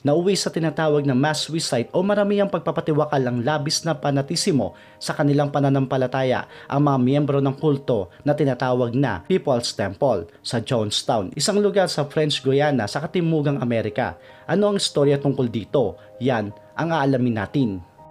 nauwi sa tinatawag na mass suicide o maramihang pagpapatiwakal ang labis na panatisimo sa kanilang pananampalataya ang mga miyembro ng kulto na tinatawag na People's Temple sa Jonestown, isang lugar sa French Guiana sa Katimugang Amerika. Ano ang istorya tungkol dito? Yan ang aalamin natin.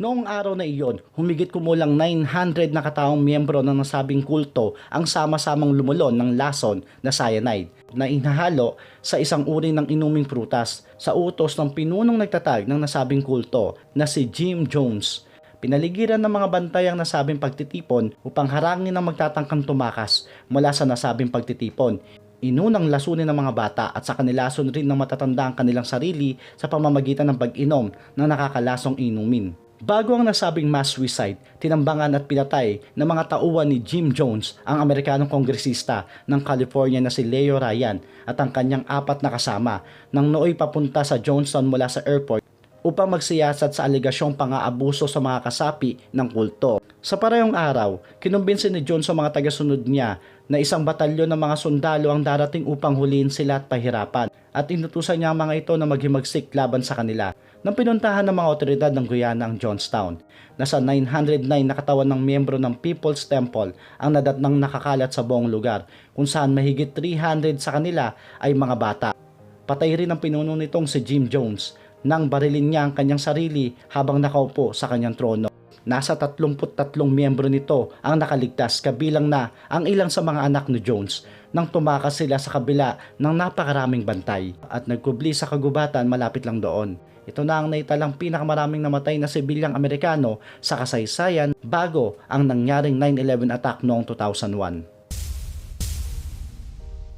Noong araw na iyon, humigit kumulang 900 na kataong miyembro ng nasabing kulto ang sama-samang lumulon ng lason na cyanide na inahalo sa isang uri ng inuming prutas sa utos ng pinunong nagtatag ng nasabing kulto na si Jim Jones. Pinaligiran ng mga bantay ang nasabing pagtitipon upang harangin ang magtatangkang tumakas mula sa nasabing pagtitipon. Inunang lasunin ng mga bata at sa kanilason rin ng matatanda ang kanilang sarili sa pamamagitan ng pag-inom ng nakakalasong inumin. Bago ang nasabing mass suicide, tinambangan at pinatay ng mga tauhan ni Jim Jones ang Amerikanong kongresista ng California na si Leo Ryan at ang kanyang apat na kasama nang nooy papunta sa Johnstown mula sa airport upang magsiyasat sa aligasyong pang-aabuso sa mga kasapi ng kulto. Sa parehong araw, kinumbinsi ni Jones sa mga tagasunod niya na isang batalyon ng mga sundalo ang darating upang huliin sila at pahirapan at inutusan niya ang mga ito na maghimagsik laban sa kanila nang pinuntahan ng mga otoridad ng Guyana ang Johnstown. Nasa 909 na katawan ng miyembro ng People's Temple ang nadatnang nakakalat sa buong lugar kung saan mahigit 300 sa kanila ay mga bata. Patay rin ang pinuno nitong si Jim Jones nang barilin niya ang kanyang sarili habang nakaupo sa kanyang trono. Nasa 33 miyembro nito ang nakaligtas kabilang na ang ilang sa mga anak ni Jones nang tumakas sila sa kabila ng napakaraming bantay at nagkubli sa kagubatan malapit lang doon. Ito na ang naitalang pinakamaraming namatay na sibilyang Amerikano sa kasaysayan bago ang nangyaring 9-11 attack noong 2001.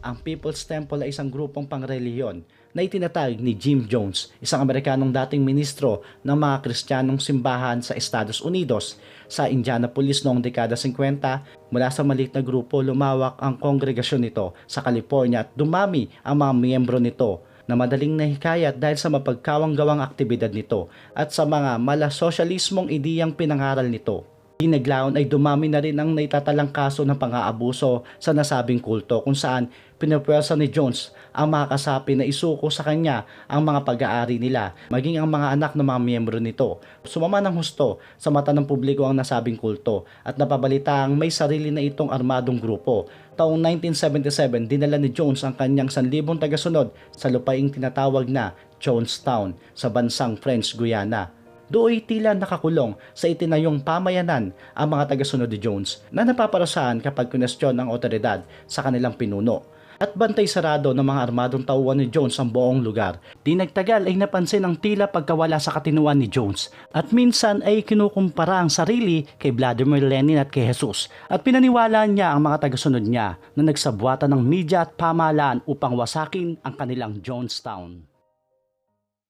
Ang People's Temple ay isang grupong pangreliyon na itinatag ni Jim Jones, isang Amerikanong dating ministro ng mga Kristiyanong simbahan sa Estados Unidos. Sa Indianapolis noong dekada 50, mula sa maliit na grupo lumawak ang kongregasyon nito sa California at dumami ang mga miyembro nito na madaling nahikayat dahil sa mapagkawang-gawang aktibidad nito at sa mga mala sosyalismong ideyang pinangaral nito. Dinaglaon ay dumami na rin ang naitatalang kaso ng pang-aabuso sa nasabing kulto kung saan pinapwersa ni Jones ang mga kasapi na isuko sa kanya ang mga pag-aari nila, maging ang mga anak ng mga miyembro nito. Sumama ng husto sa mata ng publiko ang nasabing kulto at napabalita ang may sarili na itong armadong grupo. Taong 1977, dinala ni Jones ang kanyang sanlibong tagasunod sa lupaing tinatawag na Jonestown sa bansang French Guiana. Dooy tila nakakulong sa itinayong pamayanan ang mga tagasunod ni Jones na napaparusahan kapag kunestyon ng otoridad sa kanilang pinuno at bantay sarado ng mga armadong tauhan ni Jones ang buong lugar. Di nagtagal ay napansin ang tila pagkawala sa katinuan ni Jones at minsan ay kinukumpara ang sarili kay Vladimir Lenin at kay Jesus at pinaniwala niya ang mga tagasunod niya na nagsabwatan ng media at pamahalaan upang wasakin ang kanilang Jonestown.